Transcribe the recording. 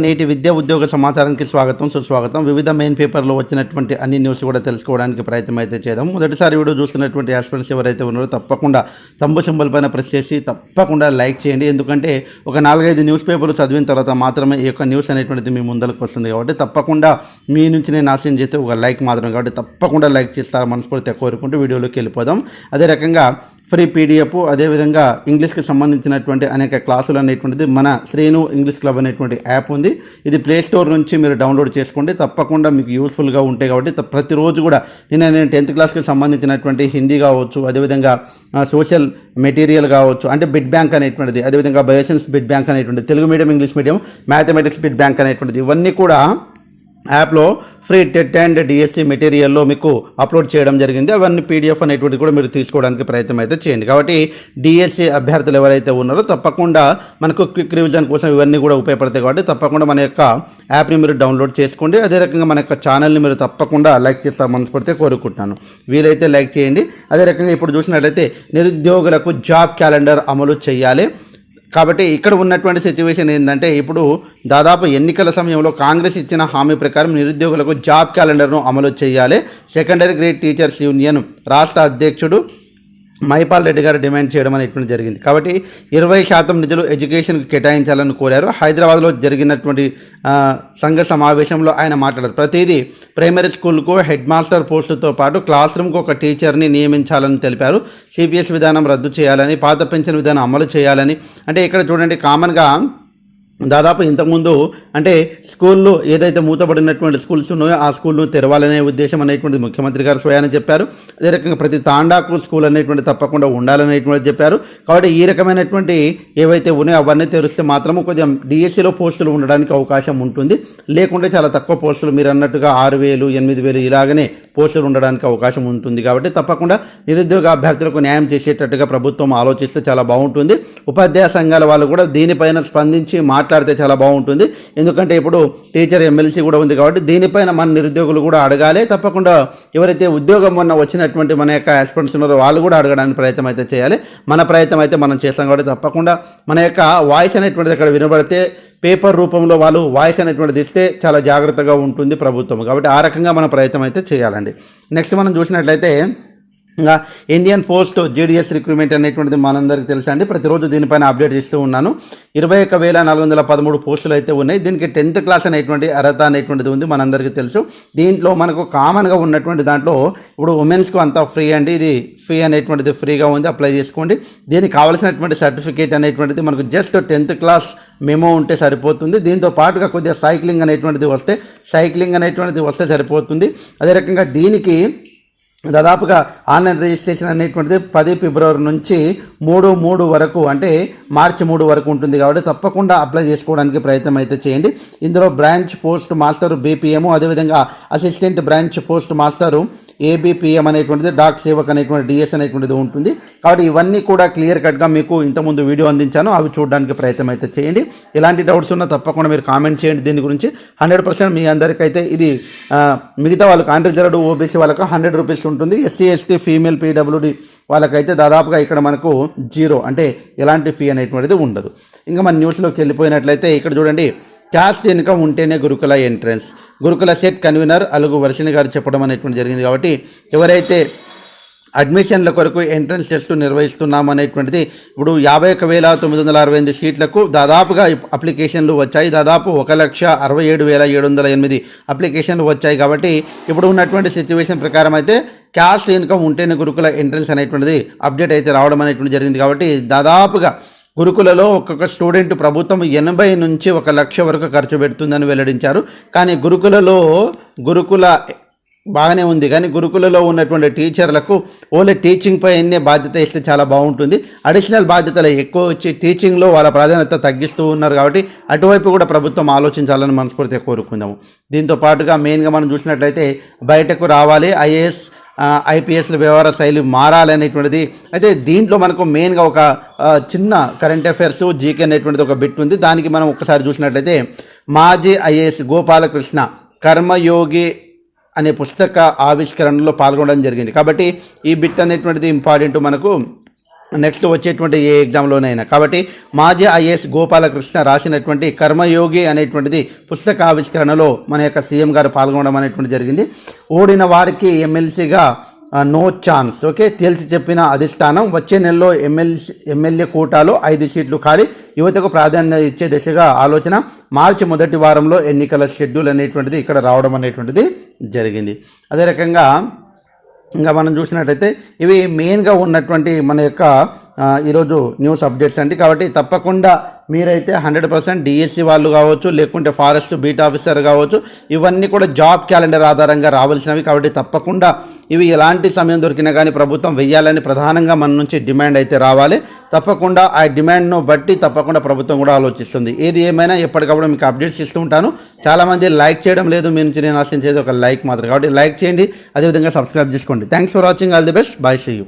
నేటి విద్యా ఉద్యోగ సమాచారానికి స్వాగతం సుస్వాగతం. వివిధ మెయిన్ పేపర్లో వచ్చినటువంటి అన్ని న్యూస్ కూడా తెలుసుకోవడానికి ప్రయత్నం అయితే చేద్దాం. మొదటిసారి వీడియో చూస్తున్నటువంటి ఆస్పిరెంట్స్ ఎవరైతే ఉన్నారో తప్పకుండా తంబు సింబల్ పైన ప్రెస్ చేసి తప్పకుండా లైక్ చేయండి. ఎందుకంటే ఒక నాలుగైదు న్యూస్ పేపర్లు చదివిన తర్వాత మాత్రమే ఈ యొక్క న్యూస్ అనేటువంటిది మీ ముందరకు వస్తుంది కాబట్టి తప్పకుండా మీ నుంచి నేను ఆశయం చేస్తే ఒక లైక్ మాత్రం కాబట్టి తప్పకుండా లైక్ చేస్తారు మనస్ఫూర్తిగా కోరుకుంటూ వీడియోలోకి వెళ్ళిపోదాం. అదే రకంగా ఫ్రీ పీడిఎఫ్ అదేవిధంగా ఇంగ్లీష్కి సంబంధించినటువంటి అనేక క్లాసులు అనేటువంటిది మన శ్రీను ఇంగ్లీష్ క్లబ్ అనేటువంటి యాప్ ఉంది. ఇది ప్లే స్టోర్ నుంచి మీరు డౌన్లోడ్ చేసుకోండి. తప్పకుండా మీకు యూస్ఫుల్గా ఉంటాయి కాబట్టి ప్రతిరోజు కూడా నేను నేను టెన్త్ క్లాస్కి సంబంధించినటువంటి హిందీ కావచ్చు అదేవిధంగా సోషల్ మెటీరియల్ కావచ్చు అంటే బిడ్ బ్యాంక్ అనేటువంటిది అదేవిధంగా బయోసెన్స్ బిడ్ బ్యాంక్ అనేటువంటిది Telugu medium English medium mathematics bit bank అనేటువంటిది ఇవన్నీ కూడా యాప్లో ఫ్రీ టెట్ అండ్ డిఎస్సి మెటీరియల్లో మీకు అప్లోడ్ చేయడం జరిగింది. అవన్నీ పీడిఎఫ్ అనేటువంటి కూడా మీరు తీసుకోవడానికి ప్రయత్నం అయితే చేయండి. కాబట్టి డిఎస్సి అభ్యర్థులు ఎవరైతే ఉన్నారో తప్పకుండా మనకు క్విక్ రివిజన్ కోసం ఇవన్నీ కూడా ఉపయోగపడతాయి. కాబట్టి తప్పకుండా మన యొక్క యాప్ని మీరు డౌన్లోడ్ చేసుకోండి. అదే రకంగా మన యొక్క ఛానల్ని మీరు తప్పకుండా లైక్ చేస్తా మనస్ఫూర్తిగా కోరుకుంటున్నాను. వీలైతే లైక్ చేయండి. అదే రకంగా ఇప్పుడు చూసినట్లయితే నిరుద్యోగులకు జాబ్ క్యాలెండర్ అమలు చేయాలి. కాబట్టి ఇక్కడ ఉన్నటువంటి సిచ్యువేషన్ ఏంటంటే ఇప్పుడు దాదాపు ఎన్నికల సమయంలో కాంగ్రెస్ ఇచ్చిన హామీ ప్రకారం నిరుద్యోగులకు జాబ్ క్యాలెండర్ను అమలు చేయాలి. సెకండరీ గ్రేడ్ టీచర్స్ యూనియన్ రాష్ట్ర అధ్యక్షుడు మైపాల్ రెడ్డి గారు డిమాండ్ చేయడం అనేటువంటి జరిగింది. కాబట్టి ఇరవై శాతం నిధులు ఎడ్యుకేషన్కి కేటాయించాలని కోరారు. హైదరాబాద్లో జరిగినటువంటి సంఘ సమావేశంలో ఆయన మాట్లాడారు. ప్రతిదీ ప్రైమరీ స్కూల్కు హెడ్ మాస్టర్ పోస్టుతో పాటు క్లాస్ రూమ్కు ఒక టీచర్ని నియమించాలని తెలిపారు. సిపిఎస్ విధానం రద్దు చేయాలని పాత పెన్షన్ విధానం అమలు చేయాలని. అంటే ఇక్కడ చూడండి కామన్గా దాదాపు ఇంతకుముందు అంటే స్కూల్లో ఏదైతే మూతపడినటువంటి స్కూల్స్ ఉన్నాయో ఆ స్కూల్ను తెరవాలనే ఉద్దేశం అనేటువంటిది ముఖ్యమంత్రి గారు స్వయాన చెప్పారు. అదే రకంగా ప్రతి తాండాకు స్కూల్ అనేటువంటి తప్పకుండా ఉండాలనేటువంటి చెప్పారు. కాబట్టి ఈ రకమైనటువంటి ఏవైతే ఉన్నాయో అవన్నీ తెరిస్తే మాత్రం కొద్దిగా డిఎస్సిలో పోస్టులు ఉండడానికి అవకాశం ఉంటుంది. లేకుంటే చాలా తక్కువ పోస్టులు మీరు అన్నట్టుగా ఆరు వేలు ఎనిమిది వేలు ఇలాగనే పోస్టులు ఉండడానికి అవకాశం ఉంటుంది. కాబట్టి తప్పకుండా నిరుద్యోగ అభ్యర్థులకు న్యాయం చేసేటట్టుగా ప్రభుత్వం ఆలోచిస్తే చాలా బాగుంటుంది. ఉపాధ్యాయ సంఘాల వాళ్ళు కూడా దీనిపైన స్పందించి మాట్లాడితే చాలా బాగుంటుంది. ఎందుకంటే ఇప్పుడు టీచర్ ఎమ్మెల్సీ కూడా ఉంది కాబట్టి దీనిపైన మన నిరుద్యోగులు కూడా అడగాలి. తప్పకుండా ఎవరైతే ఉద్యోగం మొన్న వచ్చినటువంటి మన యొక్క ఆస్పిరెంట్స్ ఉన్నారో వాళ్ళు కూడా అడగడానికి ప్రయత్నం అయితే చేయాలి. మన ప్రయత్నం అయితే మనం చేస్తాం కాబట్టి తప్పకుండా మన యొక్క వాయిస్ అనేటువంటిది అక్కడ వినబడితే పేపర్ రూపంలో వాళ్ళు వాయిస్ అనేటువంటిది ఇస్తే చాలా జాగ్రత్తగా ఉంటుంది ప్రభుత్వం. కాబట్టి ఆ రకంగా మన ప్రయత్నం అయితే చేయాలండి. నెక్స్ట్ మనం చూసినట్లయితే ఇంకా ఇండియన్ పోస్ట్ జీడిఎస్ రిక్రూట్మెంట్ అనేటువంటిది మనందరికీ తెలుసా అండి. ప్రతిరోజు దీనిపైన అప్డేట్ ఇస్తూ ఉన్నాను. ఇరవై ఒక వేల నాలుగు వందల పదమూడు పోస్టులు అయితే ఉన్నాయి. దీనికి టెన్త్ క్లాస్ అనేటువంటి అర్హత అనేటువంటిది ఉంది మనందరికీ తెలుసు. దీంట్లో మనకు కామన్గా ఉన్నటువంటి దాంట్లో ఇప్పుడు ఉమెన్స్కు అంతా ఫ్రీ అండి. ఇది ఫ్రీ అనేటువంటిది ఫ్రీగా ఉంది. అప్లై చేసుకోండి. దీనికి కావాల్సినటువంటి సర్టిఫికేట్ అనేటువంటిది మనకు జస్ట్ టెన్త్ క్లాస్ మెమో ఉంటే సరిపోతుంది. దీంతో పాటుగా కొద్దిగా సైక్లింగ్ అనేటువంటిది వస్తే సైక్లింగ్ అనేటువంటిది వస్తే సరిపోతుంది. అదే రకంగా దీనికి దాదాపుగా ఆన్లైన్ రిజిస్ట్రేషన్ అనేటువంటిది పది ఫిబ్రవరి నుంచి మూడు మూడు వరకు అంటే మార్చి మూడు వరకు ఉంటుంది కాబట్టి తప్పకుండా అప్లై చేసుకోవడానికి ప్రయత్నం అయితే చేయండి. ఇందులో బ్రాంచ్ పోస్ట్ మాస్టర్ బీపీఎం అదేవిధంగా assistant branch post master ABPM అనేటువంటిది డాక్ సేవక్ అనేటువంటి డిఎస్ అనేటువంటిది ఉంటుంది. కాబట్టి ఇవన్నీ కూడా క్లియర్ కట్గా మీకు ఇంతకుముందు వీడియో అందించాను. అవి చూడడానికి ప్రయత్నం అయితే చేయండి. ఎలాంటి డౌట్స్ ఉన్నా తప్పకుండా మీరు కామెంట్ చేయండి దీని గురించి. హండ్రెడ్ పర్సెంట్ మీ అందరికైతే ఇది మిగతా మిగతా వాళ్ళకు అన్రిజర్వ్డ్ ఓబీసీ వాళ్ళకు హండ్రెడ్ రూపీస్ ఉంటుంది. ఎస్సీ ఎస్టీ ఫీమేల్ పీడబ్ల్యూడి వాళ్ళకైతే దాదాపుగా ఇక్కడ మనకు జీరో అంటే ఎలాంటి ఫీ అనేటువంటిది ఉండదు. ఇంకా మన న్యూస్లోకి వెళ్ళిపోయినట్లయితే ఇక్కడ చూడండి క్యాస్ట్ ఇన్కమ్ ఉంటేనే గురుకుల ఎంట్రన్స్ గురుకుల సెట్ కన్వీనర్ అలుగు వర్షిణి గారు చెప్పడం అనేటువంటి జరిగింది కాబట్టి ఎవరైతే అడ్మిషన్ల కొరకు ఎంట్రన్స్ టెస్ట్ నిర్వహిస్తున్నాం అనేటువంటిది ఇప్పుడు యాభై ఒక వేల తొమ్మిది వందల అరవై ఎనిమిది సీట్లకు దాదాపుగా అప్లికేషన్లు వచ్చాయి. దాదాపు ఒక లక్ష అరవై ఏడు వేల ఏడు వందల ఎనిమిది అప్లికేషన్లు వచ్చాయి కాబట్టి ఇప్పుడు ఉన్నటువంటి సిచ్యువేషన్ ప్రకారం అయితే క్యాష్ ఇన్కమ్ ఉంటేనే గురుకుల ఎంట్రన్స్ అనేటువంటిది అప్డేట్ అయితే రావడం అనేటువంటి జరిగింది కాబట్టి దాదాపుగా గురుకులలో ఒక్కొక్క స్టూడెంట్ ప్రభుత్వం ఎనభై నుంచి ఒక లక్ష వరకు ఖర్చు పెడుతుందని వెల్లడించారు. కానీ గురుకులలో గురుకుల బాగానే ఉంది. కానీ గురుకులలో ఉన్నటువంటి టీచర్లకు ఓన్లీ టీచింగ్ పైనే బాధ్యత ఇస్తే చాలా బాగుంటుంది. అడిషనల్ బాధ్యతలు ఎక్కువ వచ్చి టీచింగ్లో వాళ్ళ ప్రాధాన్యత తగ్గిస్తూ ఉన్నారు కాబట్టి అటువైపు కూడా ప్రభుత్వం ఆలోచించాలని మనస్ఫూర్తిగా కోరుకుందాము. దీంతో పాటుగా మెయిన్గా మనం చూసినట్లయితే బయటకు రావాలి. ఐఏఎస్ ఐపీఎస్ల వ్యవహార శైలి మారాలి అనేటువంటిది అయితే దీంట్లో మనకు మెయిన్గా ఒక చిన్న కరెంట్ అఫైర్స్ జీకే అనేటువంటిది ఒక బిట్ ఉంది. దానికి మనం ఒకసారి చూసినట్లయితే మాజీ ఐఏఎస్ గోపాలకృష్ణ కర్మయోగి అనే పుస్తక ఆవిష్కరణలో పాల్గొనడం జరిగింది. కాబట్టి ఈ బిట్ అనేటువంటిది ఇంపార్టెంట్ మనకు నెక్స్ట్ వచ్చేటువంటి ఏ ఎగ్జామ్లోనైనా. కాబట్టి మాజీ ఐఏఎస్ గోపాలకృష్ణ రాసినటువంటి కర్మయోగి అనేటువంటిది పుస్తక ఆవిష్కరణలో మన యొక్క సీఎం గారు పాల్గొనడం అనేటువంటి జరిగింది. ఓడిన వారికి ఎమ్మెల్సీగా నో ఛాన్స్. ఓకే? తేల్చి చెప్పిన అధిష్టానం వచ్చే నెలలో ఎమ్మెల్సీ ఎమ్మెల్యే కోటాలో ఐదు సీట్లు ఖాళీ. యువతకు ప్రాధాన్యత ఇచ్చే దిశగా ఆలోచన. మార్చి మొదటి వారంలో ఎన్నికల షెడ్యూల్ అనేటువంటిది ఇక్కడ రావడం అనేటువంటిది జరిగింది. అదే రకంగా ఇంకా మనం చూసినట్టయితే ఇవి మెయిన్గా ఉన్నటువంటి మన యొక్క ఈరోజు న్యూస్ అప్డేట్స్ అండి. కాబట్టి తప్పకుండా మీరైతే హండ్రెడ్ పర్సెంట్ డిఎస్సి వాళ్ళు కావచ్చు లేకుంటే ఫారెస్ట్ బీట్ ఆఫీసర్ కావచ్చు ఇవన్నీ కూడా జాబ్ క్యాలెండర్ ఆధారంగా రావాల్సినవి. కాబట్టి తప్పకుండా ఇవి ఎలాంటి సమయం దొరికినా కానీ ప్రభుత్వం వెయ్యాలని ప్రధానంగా మన నుంచి డిమాండ్ అయితే రావాలి. తప్పకుండా ఆ డిమాండ్ను బట్టి తప్పకుండా ప్రభుత్వం కూడా ఆలోచిస్తుంది. ఏది ఏమైనా ఎప్పటికప్పుడు మీకు అప్డేట్స్ ఇస్తూ ఉంటాను. చాలామంది లైక్ చేయడం లేదు. మీ నుంచి నేను ఆశించేది ఒక లైక్ మాత్రం కాబట్టి లైక్ చేయండి. అదేవిధంగా సబ్స్క్రైబ్ చేసుకోండి. Thanks for watching. All the best. Bye see. You.